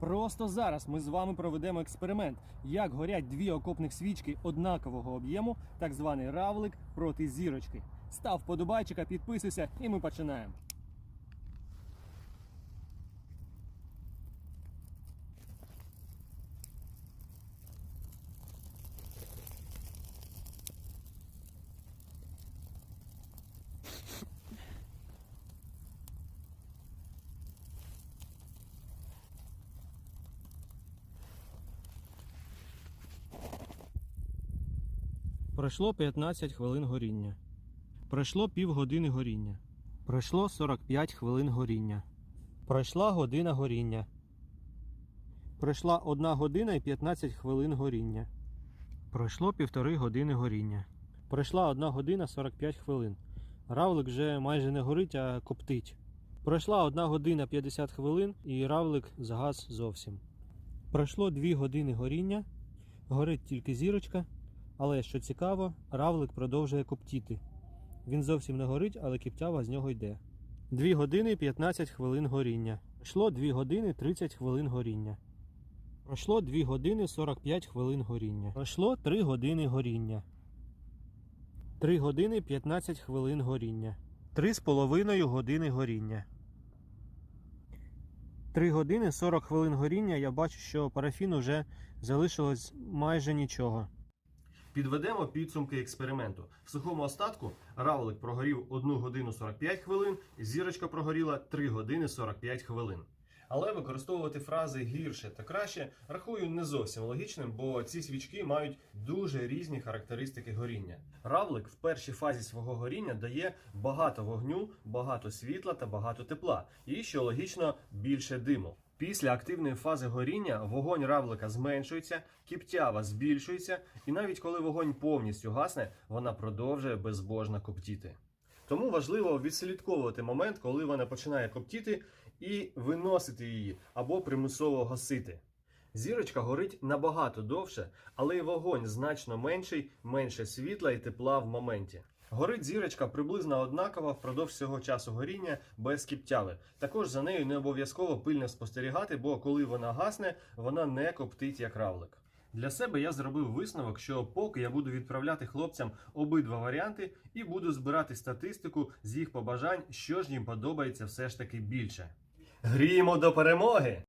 Просто зараз ми з вами проведемо експеримент, як горять дві окопних свічки однакового об'єму, так званий равлик проти зірочки. Став подобайчика, підписуйся, і ми починаємо. Пройшло 15 хвилин горіння. Пройшло півгодини горіння. Пройшло 45 хвилин горіння. Пройшла година горіння. Пройшла 1 година і 15 хвилин горіння. Пройшло півтори години горіння. Пройшла 1 година 45 хвилин. Равлик вже майже не горить, а коптить. Пройшла 1 година 50 хвилин і равлик загас зовсім. Пройшло 2 години горіння. Горить тільки зірочка. Але що цікаво, равлик продовжує коптіти. Він зовсім не горить, але кіптява з нього йде. 2 години 15 хвилин горіння. Пройшло 2 години 30 хвилин горіння. Пройшло 2 години 45 хвилин горіння. Пройшло 3 години горіння. 3 години 15 хвилин горіння. 3 з половиною години горіння. 3 години 40 хвилин горіння. Я бачу, що парафіну вже залишилось майже нічого. Підведемо підсумки експерименту. В сухому остатку равлик прогорів 1 годину 45 хвилин, зірочка прогоріла 3 години 45 хвилин. Але використовувати фрази гірше та краще рахую не зовсім логічним, бо ці свічки мають дуже різні характеристики горіння. Равлик в першій фазі свого горіння дає багато вогню, багато світла та багато тепла, і що логічно більше диму. Після активної фази горіння вогонь равлика зменшується, кіптява збільшується, і навіть коли вогонь повністю гасне, вона продовжує безбожно коптіти. Тому важливо відслідковувати момент, коли вона починає коптіти, і виносити її або примусово гасити. Зірочка горить набагато довше, але й вогонь значно менший, менше світла і тепла в моменті. Горить зірочка приблизно однаково впродовж всього часу горіння без кіптяви. Також за нею не обов'язково пильно спостерігати, бо коли вона гасне, вона не коптить як равлик. Для себе я зробив висновок, що поки я буду відправляти хлопцям обидва варіанти і буду збирати статистику з їх побажань, що ж їм подобається все ж таки більше. Гріємо до перемоги!